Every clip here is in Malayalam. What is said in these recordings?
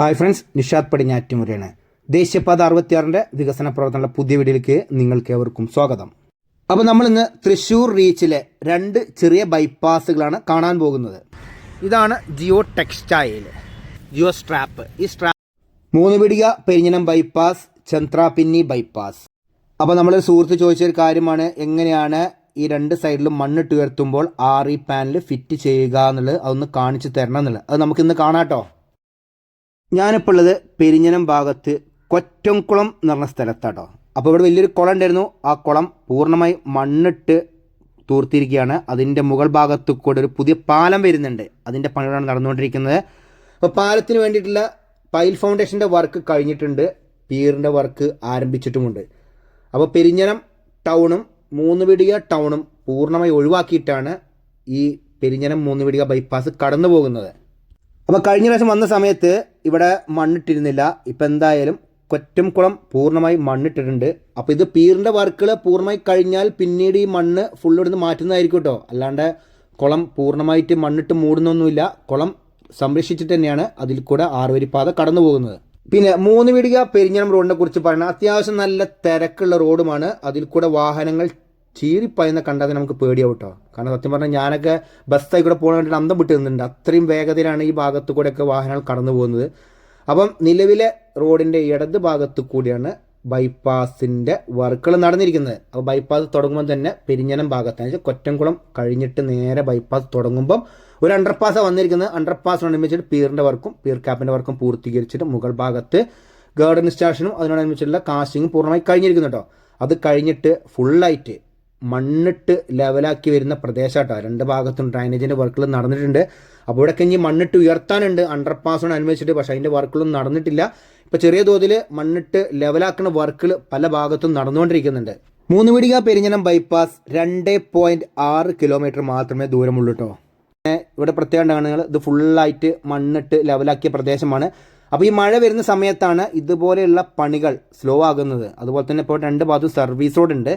ഹായ് ഫ്രണ്ട്സ് നിഷാദ് പടിഞ്ഞാറ്റുമുരയാണ് ദേശീയപാത അറുപത്തിയാറിന്റെ വികസന പ്രവർത്തനങ്ങളുടെ പുതിയ വീഡിയോയിലേക്ക് നിങ്ങൾക്ക് ഏവർക്കും സ്വാഗതം. അപ്പോൾ നമ്മളിന്ന് തൃശ്ശൂർ റീച്ചിലെ രണ്ട് ചെറിയ ബൈപ്പാസുകളാണ് കാണാൻ പോകുന്നത്. ഇതാണ് ജിയോ ടെക്സ്റ്റൈൽ ജിയോ സ്ട്രാപ്പ് ഈ strap Moonnupeedika Perinjanam bypass Chandrappinni bypass അപ്പോൾ നമ്മൾ സുഹൃത്ത് ചോദിച്ച ഒരു കാര്യമാണ് എങ്ങനെയാണ് ഈ രണ്ട് സൈഡിലും മണ്ണിട്ട് ഉയർത്തുമ്പോൾ ആർ ഈ പാനൽ ഫിറ്റ് ചെയ്യുക എന്നുള്ളത് അതൊന്ന് കാണിച്ചു തരണം എന്നുള്ളത്. അത് നമുക്കിന്ന് കാണാട്ടോ ഞാനിപ്പോൾ ഉള്ളത് പെരിഞ്ഞനം ഭാഗത്ത് കൊറ്റംകുളം എന്ന് പറഞ്ഞ സ്ഥലത്താട്ടോ. അപ്പോൾ ഇവിടെ വലിയൊരു കുളം ഉണ്ടായിരുന്നു. ആ കുളം പൂർണമായി മണ്ണിട്ട് തൂർത്തിരിക്കുകയാണ്. അതിന്റെ മുകൾ ഭാഗത്ത് കൂടെ ഒരു പുതിയ പാലം വരുന്നുണ്ട്. അതിന്റെ പണികളാണ് നടന്നുകൊണ്ടിരിക്കുന്നത്. അപ്പോൾ പാലത്തിന് വേണ്ടിയിട്ടുള്ള പൈൽ ഫൗണ്ടേഷന്റെ വർക്ക് കഴിഞ്ഞിട്ടുണ്ട്. പീറിന്റെ വർക്ക് ആരംഭിച്ചിട്ടുമുണ്ട്. അപ്പോൾ പെരിഞ്ഞനം ടൗണും മൂന്ന് ടൗണും പൂർണമായി ഒഴിവാക്കിയിട്ടാണ് ഈ പെരിഞ്ഞനം മൂന്ന് ബൈപ്പാസ് കടന്നു പോകുന്നത് അപ്പോൾ കഴിഞ്ഞ പ്രാവശ്യം വന്ന സമയത്ത് ഇവിടെ മണ്ണിട്ടിരുന്നില്ല. ഇപ്പം എന്തായാലും കൊറ്റംകുളം പൂർണമായി മണ്ണിട്ടിട്ടുണ്ട്. അപ്പോൾ ഇത് പീറിന്റെ വർക്കുകൾ പൂർണമായി കഴിഞ്ഞാൽ പിന്നീട് ഈ മണ്ണ് ഫുൾ ഇവിടുന്ന് മാറ്റുന്നതായിരിക്കും കേട്ടോ അല്ലാണ്ട് കുളം പൂർണമായിട്ട് മണ്ണിട്ട് മൂടുന്നൊന്നുമില്ല. കുളം സംരക്ഷിച്ചിട്ട് തന്നെയാണ് അതിൽ കൂടെ ആറുവരിപ്പാത കടന്നു പോകുന്നത്. പിന്നെ മൂന്ന് വീടിക പെരിഞ്ഞനം റോഡിനെ കുറിച്ച് പറയണം അത്യാവശ്യം നല്ല തിരക്കുള്ള റോഡുമാണ്. അതിൽ കൂടെ വാഹനങ്ങൾ ചീറിപ്പായുന്ന കണ്ടാൽ നമുക്ക് പേടിയാവും കേട്ടോ കാരണം സത്യം പറഞ്ഞാൽ ഞാനൊക്കെ ബസ്സായി കൂടെ പോകാൻ വേണ്ടിയിട്ട് അന്തം വിട്ട് നിന്നുണ്ട് അത്രയും വേഗതയിലാണ് ഈ ഭാഗത്തു കൂടെയൊക്കെ വാഹനങ്ങൾ കടന്നു പോകുന്നത്. അപ്പം നിലവിലെ റോഡിന്റെ ഇടത് ഭാഗത്തു കൂടിയാണ് ബൈപ്പാസിന്റെ വർക്കുകൾ നടന്നിരിക്കുന്നത്. അപ്പോൾ ബൈപ്പാസ് തുടങ്ങുമ്പോൾ തന്നെ പെരിഞ്ഞനം ഭാഗത്താണ് കൊറ്റംകുളം കഴിഞ്ഞിട്ട് നേരെ ബൈപ്പാസ് തുടങ്ങുമ്പം ഒരു അണ്ടർപാസ് വന്നിരിക്കുന്നത്. അണ്ടർപാസിനോടനുബന്ധിച്ചിട്ട് പീറിന്റെ വർക്കും പീർ ക്യാപ്പിന്റെ വർക്കും പൂർത്തീകരിച്ചിട്ട് മുകൾ ഭാഗത്ത് ഗാർഡൻ സ്റ്റേഷനും അതിനോടനുബന്ധിച്ചുള്ള കാസ്റ്റിങ്ങും പൂർണമായി കഴിഞ്ഞിരിക്കുന്നു കേട്ടോ അത് കഴിഞ്ഞിട്ട് ഫുള്ളായിട്ട് മണ്ണിട്ട് ലെവലാക്കി വരുന്ന പ്രദേശമാട്ടോ രണ്ട് ഭാഗത്തും ഡ്രൈനേജിന്റെ വർക്കുകൾ നടന്നിട്ടുണ്ട്. അപ്പോൾ ഇവിടെയൊക്കെ ഇനി മണ്ണിട്ട് ഉയർത്താനുണ്ട്. അണ്ടർപാസിനോട് അനുവദിച്ചിട്ട് പക്ഷേ അതിന്റെ വർക്കുകളൊന്നും നടന്നിട്ടില്ല. ഇപ്പോൾ ചെറിയ തോതിൽ മണ്ണിട്ട് ലെവലാക്കുന്ന വർക്കുകൾ പല ഭാഗത്തും നടന്നുകൊണ്ടിരിക്കുന്നുണ്ട്. മൂന്ന് പിടിക പെരിഞ്ഞനം ബൈപ്പാസ് രണ്ട് പോയിന്റ് ആറ് കിലോമീറ്റർ മാത്രമേ ദൂരമുള്ളൂ കേട്ടോ ഇവിടെ പ്രത്യേകം കാണുന്നത് ഇത് ഫുള്ളായിട്ട് മണ്ണിട്ട് ലെവലാക്കിയ പ്രദേശമാണ്. അപ്പോൾ ഈ മഴ വരുന്ന സമയത്താണ് ഇതുപോലെയുള്ള പണികൾ സ്ലോ ആകുന്നത്. അതുപോലെ തന്നെ ഇപ്പോൾ രണ്ട് ഭാഗത്തും സർവീസ് റോഡ് ഉണ്ട്.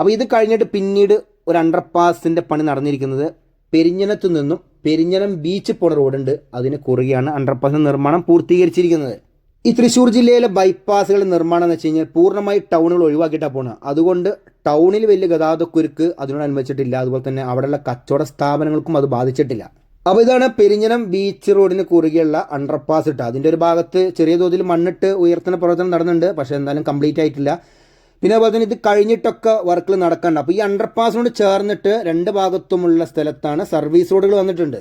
അപ്പോൾ ഇത് കഴിഞ്ഞിട്ട് പിന്നീട് ഒരു അണ്ടർപാസിന്റെ പണി നടന്നിരിക്കുന്നത് പെരിഞ്ഞനത്തു നിന്നും പെരിഞ്ഞനം ബീച്ച് പോണ റോഡുണ്ട് അതിന് കുറുകെയാണ് അണ്ടർപാസിന്റെ നിർമ്മാണം പൂർത്തീകരിച്ചിരിക്കുന്നത്. ഈ തൃശ്ശൂർ ജില്ലയിലെ ബൈപ്പാസുകളുടെ നിർമ്മാണം എന്ന് വെച്ച് കഴിഞ്ഞാൽ പൂർണമായി ടൗണുകൾ ഒഴിവാക്കിയിട്ടാണ് പോകുന്നത് അതുകൊണ്ട് ടൗണിൽ വലിയ ഗതാഗതക്കുരുക്ക് അതിനോട് അനുവദിച്ചിട്ടില്ല അതുപോലെ തന്നെ അവിടെയുള്ള കച്ചവട സ്ഥാപനങ്ങൾക്കും അത് ബാധിച്ചിട്ടില്ല. അപ്പോൾ ഇതാണ് പെരിഞ്ഞനം ബീച്ച് റോഡിന് കുറുകെയുള്ള അണ്ടർപാസ് ഇട്ട് അതിന്റെ ഒരു ഭാഗത്ത് ചെറിയ തോതിൽ മണ്ണിട്ട് ഉയർത്തുന്ന പ്രവർത്തനം നടന്നുണ്ട് പക്ഷേ എന്തായാലും കംപ്ലീറ്റ് ആയിട്ടില്ല. പിന്നെ അതുപോലെ തന്നെ ഇത് കഴിഞ്ഞിട്ടൊക്കെ വർക്കിൽ നടക്കണ്ട. അപ്പോൾ ഈ അണ്ടർപാസിനോട് ചേർന്നിട്ട് രണ്ട് ഭാഗത്തുമുള്ള സ്ഥലത്താണ് സർവീസ് റോഡുകൾ വന്നിട്ടുണ്ട്.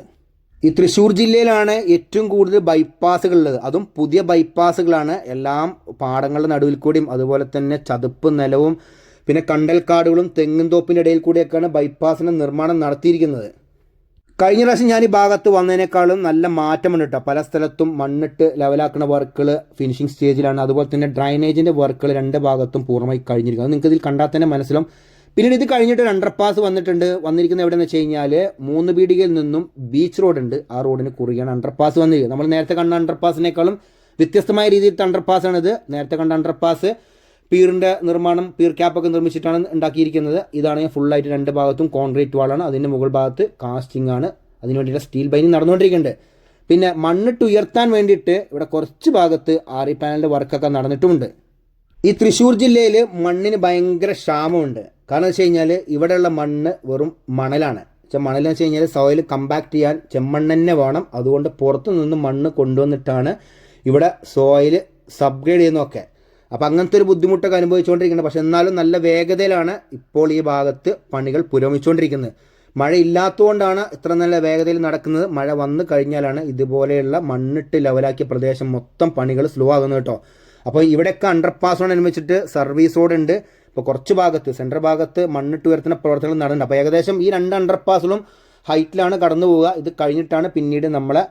ഈ തൃശ്ശൂർ ജില്ലയിലാണ് ഏറ്റവും കൂടുതൽ ബൈപ്പാസുകൾ ഉള്ളത്. അതും പുതിയ ബൈപ്പാസുകളാണ് എല്ലാം പാടങ്ങളുടെ നടുവിൽ കൂടിയും അതുപോലെ തന്നെ ചതുപ്പ് നിലവും പിന്നെ കണ്ടൽക്കാടുകളും തെങ്ങും തോപ്പിന്റെ ഇടയിൽ കൂടിയൊക്കെയാണ് ബൈപ്പാസിന്റെ നിർമ്മാണം നടത്തിയിരിക്കുന്നത്. കഴിഞ്ഞ പ്രാവശ്യം ഞാൻ ഈ ഭാഗത്ത് വന്നതിനേക്കാളും നല്ല മാറ്റമുണ്ട് കേട്ടോ പല സ്ഥലത്തും മണ്ണിട്ട് ലെവലാക്കുന്ന വർക്കുകൾ ഫിനിഷിംഗ് സ്റ്റേജിലാണ് അതുപോലെ തന്നെ ഡ്രൈനേജിന്റെ വർക്കുകൾ രണ്ട് ഭാഗത്തും പൂർണമായി കഴിഞ്ഞിരിക്കും അത് നിങ്ങൾക്ക് ഇതിൽ കണ്ടാൽ തന്നെ മനസ്സിലും പിന്നീട് ഇത് കഴിഞ്ഞിട്ട് അണ്ടർപാസ് വന്നിട്ടുണ്ട്. വന്നിരിക്കുന്നത് എവിടെയെന്ന് വെച്ച് കഴിഞ്ഞാൽ മൂന്ന് പീടികയിൽ നിന്നും ബീച്ച് റോഡ് ഉണ്ട്. ആ റോഡിന് കുറുകയാണ് അണ്ടർപാസ് വന്നിരിക്കുന്നത്. നമ്മൾ നേരത്തെ കണ്ട അണ്ടർപാസിനേക്കാളും വ്യത്യസ്തമായ രീതിയിലത്തെ അണ്ടർപാസ് ആണിത്. നേരത്തെ കണ്ട അണ്ടർപാസ് പീറിന്റെ നിർമ്മാണം പീർ ക്യാപ്പൊക്കെ നിർമ്മിച്ചിട്ടാണ് ഉണ്ടാക്കിയിരിക്കുന്നത്. ഇതാണ് ഫുള്ളായിട്ട് രണ്ട് ഭാഗത്തും കോൺക്രീറ്റ് വാളാണ് അതിന്റെ മുകൾ ഭാഗത്ത് കാസ്റ്റിംഗ് ആണ്. അതിന് വേണ്ടിയിട്ട് സ്റ്റീൽ ബൈനിങ് നടന്നുകൊണ്ടിരിക്കുന്നുണ്ട്. പിന്നെ മണ്ണിട്ട് ഉയർത്താൻ വേണ്ടിയിട്ട് ഇവിടെ കുറച്ച് ഭാഗത്ത് ആറി പാനലിന്റെ വർക്കൊക്കെ നടന്നിട്ടുമുണ്ട്. ഈ തൃശ്ശൂർ ജില്ലയിൽ മണ്ണിന് ഭയങ്കര ക്ഷാമമുണ്ട്. കാരണം വെച്ച് കഴിഞ്ഞാൽ ഇവിടെയുള്ള മണ്ണ് വെറും മണലാണ്. വെച്ചാൽ മണലെന്ന് വെച്ച് കഴിഞ്ഞാൽ സോയിൽ കമ്പാക്ട് ചെയ്യാൻ ചെമ്മണ്ണ് തന്നെ വേണം. അതുകൊണ്ട് പുറത്തു നിന്ന് മണ്ണ് കൊണ്ടുവന്നിട്ടാണ് ഇവിടെ സോയിൽ സബ്ഗ്രേഡ് ചെയ്യുന്നതൊക്കെ. അപ്പോൾ അങ്ങനത്തെ ഒരു ബുദ്ധിമുട്ടൊക്കെ അനുഭവിച്ചുകൊണ്ടിരിക്കുന്നത് പക്ഷെ എന്നാലും നല്ല വേഗതയിലാണ് ഇപ്പോൾ ഈ ഭാഗത്ത് പണികൾ പുരോഗമിച്ചുകൊണ്ടിരിക്കുന്നത്. മഴ ഇല്ലാത്തതുകൊണ്ടാണ് ഇത്ര നല്ല വേഗതയിൽ നടക്കുന്നത്. മഴ വന്നു കഴിഞ്ഞാലാണ് ഇതുപോലെയുള്ള മണ്ണിട്ട് ലെവലാക്കിയ പ്രദേശം മൊത്തം പണികൾ സ്ലോ ആകുന്നത് കേട്ടോ. അപ്പോൾ ഇവിടെയൊക്കെ അണ്ടർപാസിനോടനുബന്ധിച്ചിട്ട് സർവീസ് റോഡ് ഉണ്ട്. ഇപ്പോൾ കുറച്ച് ഭാഗത്ത് സെൻട്രൽ ഭാഗത്ത് മണ്ണിട്ട് ഉയർത്തുന്ന പ്രവർത്തനങ്ങൾ നടന്നുണ്ട് അപ്പോൾ ഏകദേശം ഈ രണ്ട് അണ്ടർപാസിലും ഹൈറ്റിലാണ് കടന്നു പോവുക ഇത് കഴിഞ്ഞിട്ടാണ് പിന്നീട് നമ്മളെ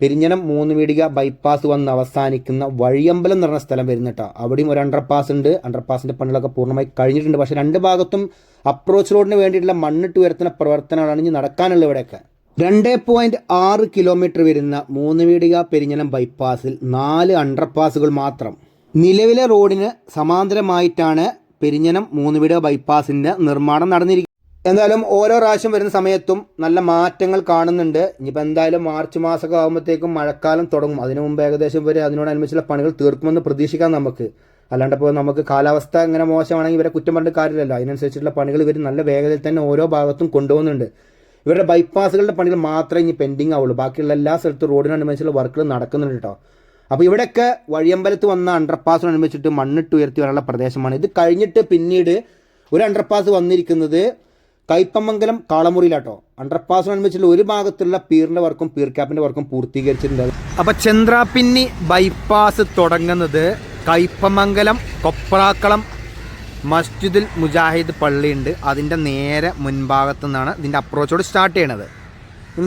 പെരിഞ്ഞനം മൂന്ന് വീടിക ബൈപ്പാസ് വന്ന് അവസാനിക്കുന്ന വഴിയമ്പലം എന്ന് പറഞ്ഞ സ്ഥലം വരുന്നിട്ടോ. അവിടെയും ഒരു അണ്ടർപാസ് ഉണ്ട്. അണ്ടർപാസിന്റെ പണികളൊക്കെ പൂർണമായി കഴിഞ്ഞിട്ടുണ്ട്. പക്ഷേ രണ്ട് ഭാഗത്തും അപ്രോച്ച് റോഡിന് വേണ്ടിയിട്ടുള്ള മണ്ണിട്ട് ഉയർത്തുന്ന പ്രവർത്തനങ്ങളാണ് ഇനി നടക്കാനുള്ളത് ഇവിടെയൊക്കെ. രണ്ട് പോയിന്റ് ആറ് കിലോമീറ്റർ വരുന്ന മൂന്ന് വീടിക പെരിഞ്ഞനം ബൈപ്പാസിൽ നാല് അണ്ടർപാസുകൾ മാത്രം. നിലവിലെ റോഡിന് സമാന്തരമായിട്ടാണ് പെരിഞ്ഞനം മൂന്ന് വീടിക ബൈപ്പാസിന്റെ നിർമ്മാണം നടന്നിരിക്കുന്നത്. എന്തായാലും ഓരോ പ്രാവശ്യം വരുന്ന സമയത്തും നല്ല മാറ്റങ്ങൾ കാണുന്നുണ്ട്. ഇനിയിപ്പോൾ എന്തായാലും മാർച്ച് മാസമൊക്കെ ആകുമ്പോഴത്തേക്കും മഴക്കാലം തുടങ്ങും. അതിനു മുമ്പ് ഏകദേശം വരെ അതിനോടനുബന്ധിച്ചുള്ള പണികൾ തീർക്കുമെന്ന് പ്രതീക്ഷിക്കാം നമുക്ക്. അല്ലാണ്ട് ഇപ്പോൾ നമുക്ക് കാലാവസ്ഥ ഇങ്ങനെ മോശമാണെങ്കിൽ ഇവരെ കുറ്റം പറഞ്ഞിട്ട് കാര്യമില്ലല്ലോ. അതിനനുസരിച്ചുള്ള പണികൾ ഇവർ നല്ല വേഗതയിൽ തന്നെ ഓരോ ഭാഗത്തും കൊണ്ടുപോകുന്നുണ്ട്. ഇവരുടെ ബൈപ്പാസുകളുടെ പണികൾ മാത്രമേ ഇനി പെൻഡിങ് ആവുള്ളൂ. ബാക്കിയുള്ള എല്ലാ സ്ഥലത്തും റോഡിനനുബന്ധിച്ചുള്ള വർക്കുകൾ നടക്കുന്നുണ്ട് കേട്ടോ അപ്പോൾ ഇവിടെയൊക്കെ വഴിയമ്പലത്ത് വന്ന അണ്ടർപാസിനനുബന്ധിച്ചിട്ട് മണ്ണിട്ട് ഉയർത്തി വരാനുള്ള പ്രദേശമാണ്. ഇത് കഴിഞ്ഞിട്ട് പിന്നീട് ഒരു അണ്ടർപാസ് വന്നിരിക്കുന്നത് കയ്പമംഗലം കാളമുറിയിലാട്ടോ. അണ്ടർപാസിനനുബന്ധിച്ചുള്ള ഒരു ഭാഗത്തുള്ള പീറിന്റെ വർക്കും പീർ ക്യാപ്പിന്റെ വർക്കും പൂർത്തീകരിച്ചിട്ടുണ്ട്. അപ്പോൾ ചന്ദ്രാപിന്നി ബൈപ്പാസ് തുടങ്ങുന്നത് കൈപ്പമംഗലം കൊപ്രാക്കളം മസ്ജിദുൽ മുജാഹിദ് പള്ളിയുണ്ട്. അതിന്റെ നേരെ മുൻഭാഗത്തു നിന്നാണ് ഇതിന്റെ അപ്രോച്ചോട് സ്റ്റാർട്ട് ചെയ്യണത്.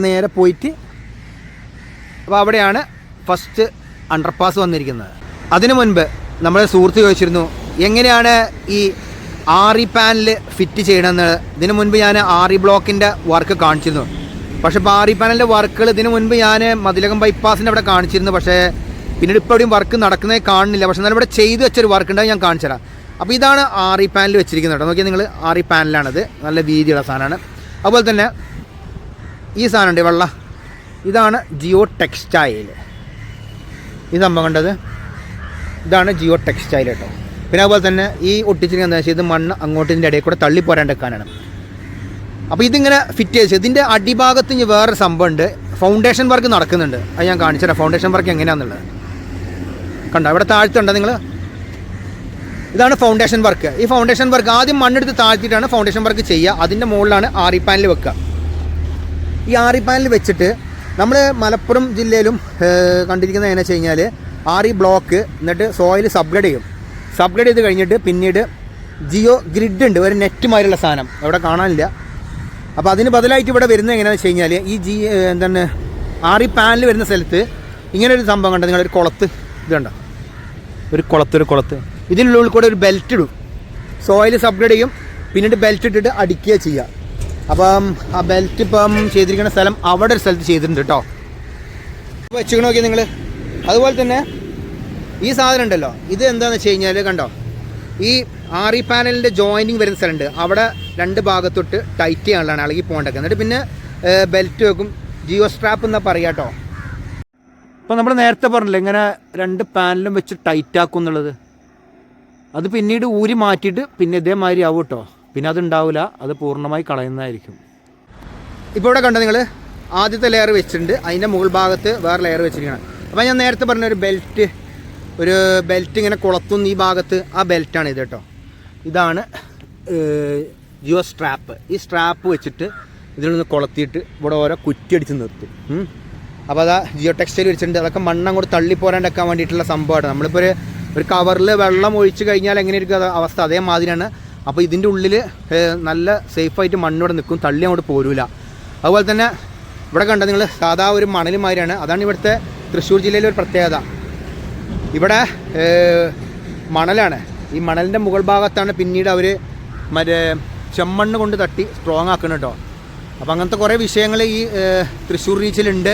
നേരെ പോയിട്ട് അപ്പോൾ അവിടെയാണ് ഫസ്റ്റ് അണ്ടർപാസ് വന്നിരിക്കുന്നത്. അതിനു മുൻപ് നമ്മൾ സുഹൃത്ത് ചോദിച്ചിരുന്നു എങ്ങനെയാണ് ഈ ആറി പാനൽ ഫിറ്റ് ചെയ്യണമെന്ന് ഇതിനു മുൻപ് ഞാൻ ആറി ബ്ലോക്കിന്റെ വർക്ക് കാണിച്ചിരുന്നു. പക്ഷേ ഇപ്പോൾ ആറി പാനലിന്റെ വർക്കുകൾ ഇതിനു മുൻപ് ഞാൻ മതിലകം ബൈപ്പാസിന്റെ അവിടെ കാണിച്ചിരുന്നു. പക്ഷേ പിന്നീട് ഇപ്പോൾ എവിടെയും വർക്ക് നടക്കുന്നേ കാണുന്നില്ല. പക്ഷേ എന്നാലും ഇവിടെ ചെയ്ത് വെച്ചൊരു വർക്ക് ഉണ്ട് ഞാൻ കാണിച്ചു തരാം. അപ്പോൾ ഇതാണ് ആറി പാനൽ വെച്ചിരിക്കുന്നത് കേട്ടോ. നോക്കിയാൽ നിങ്ങൾ ആറി പാനലാണത്. നല്ല വീതിയുള്ള സാധനമാണ്. അതുപോലെ തന്നെ ഈ സാധനം ഉണ്ട് വെള്ള. ഇതാണ് ജിയോ ടെക്സ്റ്റൈൽ ഈ സംഭവം കണ്ടത്? ഇതാണ് ജിയോ ടെക്സ്റ്റൈൽ കേട്ടോ. പിന്നെ അതുപോലെ തന്നെ ഈ ഒട്ടിച്ചിരിക്കുന്ന എന്താ വെച്ചാൽ ഇത് മണ്ണ് അങ്ങോട്ട് ഇതിന്റെ ഇടയിൽ കൂടെ തള്ളി പോരാണ്ടെക്കാനാണ് അപ്പോൾ ഇതിങ്ങനെ ഫിറ്റ് ചെയ്ത് ഇതിന്റെ അടിഭാഗത്ത് ഇനി വേറൊരു സംഭവമുണ്ട് ഫൗണ്ടേഷൻ വർക്ക് നടക്കുന്നുണ്ട്. അത് ഞാൻ കാണിച്ചുതരാം. ഫൗണ്ടേഷൻ വർക്ക് എങ്ങനെയാണെന്നുള്ളത് കണ്ടോ? ഇവിടെ താഴ്ത്തുണ്ടോ നിങ്ങൾ ഇതാണ് ഫൗണ്ടേഷൻ വർക്ക് ഈ ഫൗണ്ടേഷൻ വർക്ക് ആദ്യം മണ്ണെടുത്ത് താഴ്ത്തിയിട്ടാണ് ഫൗണ്ടേഷൻ വർക്ക് ചെയ്യുക. അതിന്റെ മുകളിലാണ് ആറി പാനൽ വെക്കുക. ഈ ആറി പാനൽ വെച്ചിട്ട് നമ്മൾ മലപ്പുറം ജില്ലയിലും കണ്ടിരിക്കുന്നത് എങ്ങനെ വെച്ച് കഴിഞ്ഞാൽ ആറി ബ്ലോക്ക് എന്നിട്ട് സോയിൽ സബ്ഗ്രേഡ് ചെയ്യും. സബ്ഗ്രേഡ് ചെയ്ത് കഴിഞ്ഞിട്ട് പിന്നീട് ജിയോ ഗ്രിഡ് ഉണ്ട് ഒരു നെറ്റ് മാതിരിയുള്ള സാധനം. അവിടെ കാണാനില്ല. അപ്പോൾ അതിന് ബദലായിട്ട് ഇവിടെ വരുന്നത് എങ്ങനെയാണെന്ന് വെച്ച് കഴിഞ്ഞാൽ ഈ ജി എന്താണ് ആറി പാനൽ വരുന്ന സ്ഥലത്ത് ഇങ്ങനെ ഒരു സംഭവം കണ്ടത് നിങ്ങളൊരു കുളത്ത് ഇത് കണ്ടോ? ഒരു കുളത്ത് ഒരു കുളത്ത്. ഇതിനുള്ളിൽ കൂടെ ഒരു ബെൽറ്റ് ഇടും. സോയിൽ സബ്ഗ്രേഡ് ചെയ്യും പിന്നീട് ബെൽറ്റ് ഇട്ടിട്ട് അടിക്കുക ചെയ്യുക. അപ്പം ആ ബെൽറ്റ് ഇപ്പം ചെയ്തിരിക്കുന്ന സ്ഥലം അവിടെ ഒരു സ്ഥലത്ത് ചെയ്തിട്ടുണ്ട് കേട്ടോ വെച്ചിട്ട് നോക്കിയാൽ നിങ്ങൾ അതുപോലെ തന്നെ ഈ സാധനം ഉണ്ടല്ലോ. ഇത് എന്താണെന്ന് വെച്ച് കഴിഞ്ഞാൽ കണ്ടോ? ഈ ആറി പാനലിന്റെ ജോയിനിങ് വരുന്ന സ്ഥലമുണ്ട്. അവിടെ രണ്ട് ഭാഗത്തൊട്ട് ടൈറ്റ് ചെയ്യാനുള്ളതാണ് ഇളകി പോകേണ്ടത് എന്നിട്ട് പിന്നെ ബെൽറ്റ് വെക്കും. ജിയോ സ്ട്രാപ്പ് എന്നാ പറയുക കേട്ടോ. അപ്പോൾ നമ്മൾ നേരത്തെ പറഞ്ഞില്ലേ ഇങ്ങനെ രണ്ട് പാനലും വെച്ച് ടൈറ്റ് ആക്കും എന്നുള്ളത്. അത് പിന്നീട് ഊരി മാറ്റിയിട്ട് പിന്നെ ഇതേമാതിരി ആവും കേട്ടോ. പിന്നെ അതുണ്ടാവില്ല അത് പൂർണമായി കളയുന്നതായിരിക്കും. ഇപ്പോൾ ഇവിടെ കണ്ടോ നിങ്ങൾ ആദ്യത്തെ ലെയർ വെച്ചിട്ടുണ്ട്. അതിന്റെ മുകൾ ഭാഗത്ത് വേറെ ലെയർ വെച്ചിരിക്കണം അപ്പോൾ ഞാൻ നേരത്തെ പറഞ്ഞ ഒരു ബെൽറ്റ് ഒരു ബെൽറ്റ് ഇങ്ങനെ കുളത്തുന്ന ഈ ഭാഗത്ത് ആ ബെൽറ്റാണ് ഇത് കേട്ടോ. ഇതാണ് ജിയോ സ്ട്രാപ്പ് ഈ സ്ട്രാപ്പ് വെച്ചിട്ട് ഇതിൽ നിന്ന് കുളത്തിയിട്ട് ഇവിടെ ഓരോ കുറ്റിയടിച്ച് നിർത്തും. അപ്പോൾ അതാ ജിയോ ടെക്സ്റ്റൈൽ വെച്ചിട്ടുണ്ട് അതൊക്കെ മണ്ണ് അങ്ങോട്ട് തള്ളി വേണ്ടിയിട്ടുള്ള സംഭവമാണ്. നമ്മളിപ്പോൾ ഒരു ഒരു കവറിൽ വെള്ളം ഒഴിച്ച് കഴിഞ്ഞാൽ എങ്ങനെയായിരിക്കും അവസ്ഥ? അതേമാതിരിയാണ്. അപ്പോൾ ഇതിന്റെ ഉള്ളിൽ നല്ല സേഫായിട്ട് മണ്ണിവിടെ നിൽക്കും. തള്ളി അങ്ങോട്ട് പോരൂല. അതുപോലെ തന്നെ ഇവിടെ കണ്ട നിങ്ങൾ സാധാ ഒരു മണൽ മാതിരിയാണ്. അതാണ് ഇവിടുത്തെ തൃശ്ശൂർ ജില്ലയിലെ ഒരു പ്രത്യേകത. ഇവിടെ മണലാണ്. ഈ മണലിന്റെ മുകൾ ഭാഗത്താണ് പിന്നീട് അവർ മറ്റേ ചെമ്മണ്ണ് കൊണ്ട് തട്ടി സ്ട്രോങ് ആക്കണം കേട്ടോ അപ്പം അങ്ങനത്തെ കുറേ വിഷയങ്ങൾ ഈ തൃശ്ശൂർ റീച്ചിലുണ്ട്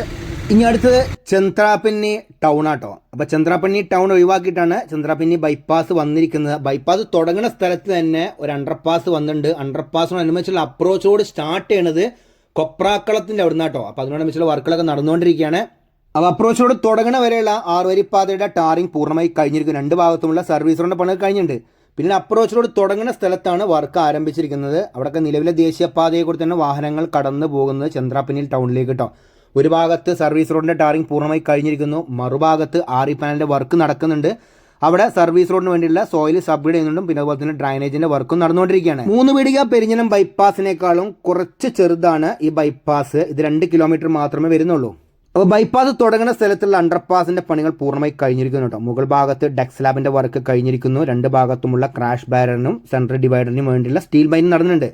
ഇനി അടുത്തത് ചന്ദ്രാപ്പിന്നി ടൗൺ ആട്ടോ. അപ്പോൾ ചന്ദ്രാപ്പിന്നി ടൗൺ ഒഴിവാക്കിയിട്ടാണ് ചന്ദ്രാപ്പിന്നി ബൈപ്പാസ് വന്നിരിക്കുന്നത്. ബൈപ്പാസ് തുടങ്ങുന്ന സ്ഥലത്ത് തന്നെ ഒരു അണ്ടർപാസ് വന്നിട്ടുണ്ട്. അണ്ടർപാസിനോടനുബന്ധിച്ചുള്ള അപ്രോച്ചോട് സ്റ്റാർട്ട് ചെയ്യണത് കൊപ്രാക്കളത്തിന്റെ അവിടെ നിന്നാട്ടോ അപ്പോൾ അതിനോടനുബന്ധിച്ചുള്ള വർക്കുകളൊക്കെ നടന്നുകൊണ്ടിരിക്കുകയാണ്. അപ്പോൾ അപ്രോച്ചോട് തുടങ്ങണ വരെയുള്ള ആറുവരിപ്പാതയുടെ ടാറിംഗ് പൂർണമായി കഴിഞ്ഞിരിക്കും രണ്ട് ഭാഗത്തുമുള്ള സർവീസ് റോഡ് പണി കഴിഞ്ഞിട്ടുണ്ട്. പിന്നെ അപ്രോച്ച് റോഡ് തുടങ്ങുന്ന സ്ഥലത്താണ് വർക്ക് ആരംഭിച്ചിരിക്കുന്നത്. അവിടെയൊക്കെ നിലവിലെ ദേശീയപാതയെ കൂടി തന്നെ വാഹനങ്ങൾ കടന്നു പോകുന്നത് ചന്ദ്രാപ്പിനിൽ ടൗണിലേക്ക് കേട്ടോ ഒരു ഭാഗത്ത് സർവീസ് റോഡിന്റെ ടാറിംഗ് പൂർണമായി കഴിഞ്ഞിരിക്കുന്നു. മറുഭാഗത്ത് ആറി പാനലിന്റെ വർക്ക് നടക്കുന്നുണ്ട്. അവിടെ സർവീസ് റോഡിന് വേണ്ടിയുള്ള സോയിൽ സബ്ഗ്രേഡ് ചെയ്യുന്നുണ്ടും. പിന്നെ അതുപോലെ തന്നെ ഡ്രൈനേജിന്റെ വർക്കും നടന്നുകൊണ്ടിരിക്കുകയാണ്. മൂന്ന് പീടിക പെരിഞ്ഞനം ബൈപ്പാസിനേക്കാളും കുറച്ച് ചെറുതാണ് ഈ ബൈപ്പാസ് ഇത് രണ്ട് കിലോമീറ്റർ മാത്രമേ വരുന്നുള്ളൂ. അപ്പോൾ ബൈപ്പാസ് തുടങ്ങുന്ന സ്ഥലത്തുള്ള അണ്ടർപാസിന്റെ പണികൾ പൂർണമായി കഴിഞ്ഞിരിക്കുന്നു കേട്ടോ. മുകൾ ഭാഗത്ത് ഡെക്സ് ലാബിന്റെ വർക്ക് കഴിഞ്ഞിരിക്കുന്നു. രണ്ട് ഭാഗത്തുമുള്ള ക്രാഷ് ബാരറിനും സെൻട്രൽ ഡിവൈഡറിനും വേണ്ടിയുള്ള സ്റ്റീൽ ബൈൻ നടന്നിട്ടുണ്ട്.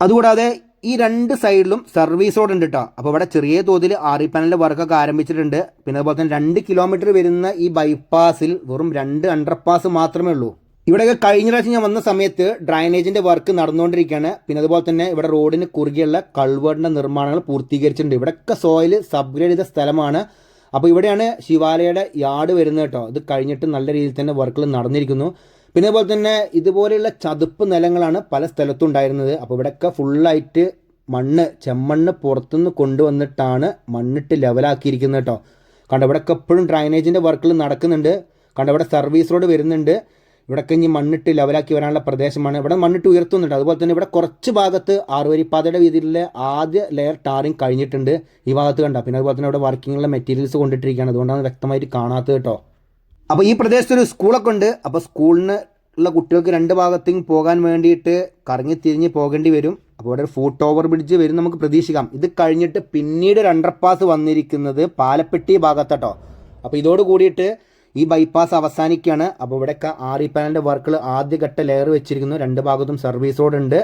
അതുകൂടാതെ ഈ രണ്ട് സൈഡിലും സർവീസ് റോഡ് ഉണ്ട് കേട്ടോ. അപ്പോൾ ഇവിടെ ചെറിയ തോതിൽ ആറി പാനലിന്റെ വർക്കൊക്കെ ആരംഭിച്ചിട്ടുണ്ട്. പിന്നെ അതുപോലെ തന്നെ രണ്ട് കിലോമീറ്റർ വരുന്ന ഈ ബൈപ്പാസിൽ വെറും രണ്ട് അണ്ടർപാസ് മാത്രമേ ഉള്ളൂ. ഇവിടെയൊക്കെ കഴിഞ്ഞ പ്രാവശ്യം ഞാൻ വന്ന സമയത്ത് ഡ്രൈനേജിന്റെ വർക്ക് നടന്നുകൊണ്ടിരിക്കുകയാണ്. പിന്നെ അതുപോലെ തന്നെ ഇവിടെ റോഡിന് കുറുകെയുള്ള കൾവേർഡിന്റെ നിർമ്മാണങ്ങൾ പൂർത്തീകരിച്ചിട്ടുണ്ട്. ഇവിടെയൊക്കെ സോയിൽ സബ്ഗ്രേഡ് ചെയ്ത സ്ഥലമാണ്. അപ്പോൾ ഇവിടെയാണ് ശിവാലയുടെ യാർഡ് വരുന്നത് കേട്ടോ. ഇത് കഴിഞ്ഞിട്ട് നല്ല രീതിയിൽ തന്നെ വർക്കുകൾ നടന്നിരിക്കുന്നു. പിന്നെ അതുപോലെ തന്നെ ഇതുപോലെയുള്ള ചതുപ്പ് നിലങ്ങളാണ് പല സ്ഥലത്തും ഉണ്ടായിരുന്നത്. അപ്പോൾ ഇവിടെയൊക്കെ ഫുള്ളായിട്ട് മണ്ണ് ചെമ്മണ്ണ് പുറത്തുനിന്ന് കൊണ്ടുവന്നിട്ടാണ് മണ്ണിട്ട് ലെവലാക്കിയിരിക്കുന്നത് കേട്ടോ. കണ്ടോ ഇവിടെയൊക്കെ എപ്പോഴും ഡ്രൈനേജിന്റെ വർക്കുകൾ നടക്കുന്നുണ്ട്. കണ്ടോ ഇവിടെ സർവീസ് റോഡ് വരുന്നുണ്ട്. ഇവിടെയൊക്കെ ഇനി മണ്ണിട്ട് ലെവലാക്കി വരാനുള്ള പ്രദേശമാണ്. ഇവിടെ മണ്ണിട്ട് ഉയർത്തുന്നുണ്ട്. അതുപോലെ തന്നെ ഇവിടെ കുറച്ച് ഭാഗത്ത് ആറുവരിപ്പാതയുടെ വീതിയിലെ ആദ്യ ലെയർ ടാറിങ് കഴിഞ്ഞിട്ടുണ്ട് ഈ ഭാഗത്ത് കണ്ട. പിന്നെ അതുപോലെ തന്നെ ഇവിടെ വർക്കിങ്ങുള്ള മെറ്റീരിയൽസ് കൊണ്ടിട്ടിരിക്കുകയാണ്. അതുകൊണ്ടാണ് വ്യക്തമായിട്ട് കാണാത്തത് കേട്ടോ. അപ്പോൾ ഈ പ്രദേശത്തൊരു സ്കൂളൊക്കെ ഉണ്ട്. അപ്പോൾ സ്കൂളിന് ഉള്ള കുട്ടികൾക്ക് രണ്ട് ഭാഗത്തേക്കും പോകാൻ വേണ്ടിയിട്ട് കറങ്ങി തിരിഞ്ഞ് പോകേണ്ടി വരും. അപ്പോൾ ഇവിടെ ഒരു ഫൂട്ട് ഓവർ ബ്രിഡ്ജ് വരും നമുക്ക് പ്രതീക്ഷിക്കാം. ഇത് കഴിഞ്ഞിട്ട് പിന്നീട് ഒരു അണ്ടർപാസ് വന്നിരിക്കുന്നത് പാലപ്പെട്ടി ഭാഗത്തട്ടോ അപ്പോൾ ഇതോട് കൂടിയിട്ട് ഈ ബൈപ്പാസ് അവസാനിക്കുകയാണ്. അപ്പോൾ ഇവിടെയൊക്കെ ആർ ഇ പാനലിന്റെ വർക്കുകൾ ആദ്യഘട്ട ലെയർ വെച്ചിരിക്കുന്നു. രണ്ട് ഭാഗത്തും സർവീസ് റോഡ് ഉണ്ട്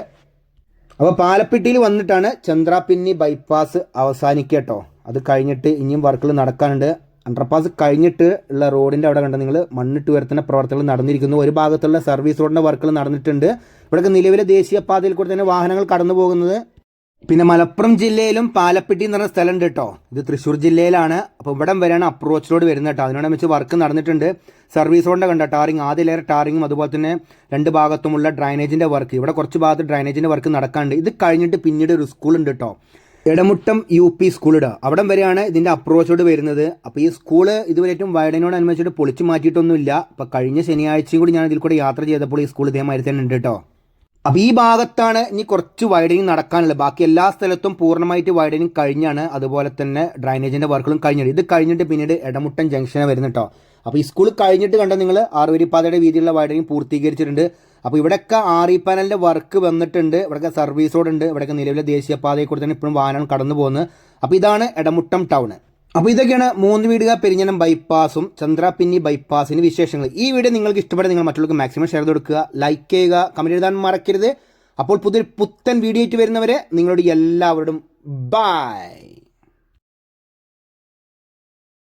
അപ്പോൾ പാലപ്പെട്ടിയിൽ വന്നിട്ടാണ് ചന്ദ്രാപിന്നി ബൈപ്പാസ് അവസാനിക്കുക കേട്ടോ അത് കഴിഞ്ഞിട്ട് ഇനിയും വർക്കുകൾ നടക്കാനുണ്ട്. അണ്ടർപാസ് കഴിഞ്ഞിട്ട് ഉള്ള റോഡിന്റെ അവിടെ കണ്ട നിങ്ങൾ മണ്ണിട്ട് ഉയർത്തുന്ന പ്രവർത്തനങ്ങൾ നടന്നിരിക്കുന്നു. ഒരു ഭാഗത്തുള്ള സർവീസ് റോഡിന്റെ വർക്കുകൾ നടന്നിട്ടുണ്ട്. ഇവിടെയൊക്കെ നിലവിലെ ദേശീയപാതയിൽ കൂടെ തന്നെ വാഹനങ്ങൾ കടന്നു പോകുന്നത് പിന്നെ മലപ്പുറം ജില്ലയിലും പാലപ്പെട്ടി എന്ന് പറഞ്ഞ സ്ഥലമുണ്ട് കേട്ടോ. ഇത് തൃശ്ശൂർ ജില്ലയിലാണ്. അപ്പോൾ ഇവിടെ വരെയാണ് അപ്രോച്ച് റോഡ് വരുന്നത് കേട്ടോ. അതിനോട് വെച്ച് വർക്ക് നടന്നിട്ടുണ്ട്. സർവീസ് കണ്ട? ടാറിങ് ആദ്യ ലെയർ ടാറിങ്ങും അതുപോലെ തന്നെ രണ്ട് ഭാഗത്തുമുള്ള ഡ്രൈനേജിന്റെ വർക്ക് ഇവിടെ കുറച്ച് ഭാഗത്ത് ഡ്രൈനേജിന്റെ വർക്ക് നടക്കാണ്ട് ഇത് കഴിഞ്ഞിട്ട് പിന്നീട് ഒരു സ്കൂൾ ഉണ്ട് കേട്ടോ. ഇടമുട്ടം യു പി സ്കൂളിട അവിടം വരെയാണ് ഇതിന്റെ അപ്രോച്ച് റോഡ് വരുന്നത്. അപ്പോൾ ഈ സ്കൂൾ വയടിനോട് വയഡിനോടനുബന്ധിച്ചിട്ട് പൊളിച്ചു മാറ്റിയിട്ടൊന്നുമില്ല. അപ്പോൾ കഴിഞ്ഞ ശനിയാഴ്ചയും കൂടി ഞാൻ ഇതിൽ കൂടെ യാത്ര ചെയ്തപ്പോൾ ഈ സ്കൂൾ ഇതേമാതിരി തന്നെ ഉണ്ട് കേട്ടോ. അപ്പോൾ ഈ ഭാഗത്താണ് ഇനി കുറച്ച് വൈഡനിങ് നടക്കാനുള്ളത്. ബാക്കി എല്ലാ സ്ഥലത്തും പൂർണമായിട്ട് വൈഡനിങ് കഴിഞ്ഞാണ് അതുപോലെ തന്നെ ഡ്രൈനേജിന്റെ വർക്കുകളും കഴിഞ്ഞിട്ട് ഇത് കഴിഞ്ഞിട്ട് പിന്നീട് ഇടമുട്ടൻ ജംഗ്ഷനെ വരുന്ന കേട്ടോ അപ്പോൾ ഈ സ്കൂൾ കഴിഞ്ഞിട്ട് കണ്ട നിങ്ങൾ ആറുവരിപ്പാതയുടെ വീതിയിലുള്ള വൈഡനിങ് പൂർത്തീകരിച്ചിട്ടുണ്ട്. അപ്പോൾ ഇവിടെയൊക്കെ ആർ ഇ പാനലിന്റെ വർക്ക് വന്നിട്ടുണ്ട്. ഇവിടെയൊക്കെ സർവീസ് റോഡ് ഇവിടെയൊക്കെ നിലവിലെ ദേശീയപാതയിൽ കൂടി തന്നെ ഇപ്പോഴും വാഹനം കടന്നു പോകുന്നത് അപ്പോൾ ഇതാണ് ഇടമുട്ടം ടൗൺ അപ്പോൾ ഇതൊക്കെയാണ് മൂന്ന് വീടുക പെരിഞ്ഞനം ബൈപ്പാസും ചന്ദ്രാപിന്നി ബൈപ്പാസിന് വിശേഷങ്ങൾ. ഈ വീഡിയോ നിങ്ങൾക്ക് ഇഷ്ടപ്പെട്ട നിങ്ങൾ മറ്റുള്ളവർക്ക് മാക്സിമം ഷെയർ കൊടുക്കുക ലൈക്ക് ചെയ്യുക കമന്റ് എഴുതാൻ മറക്കരുത്. അപ്പോൾ പുതിയൊരു പുത്തൻ വീഡിയോ ആയിട്ട് വരുന്നവരെ നിങ്ങളോട് എല്ലാവരോടും ബൈ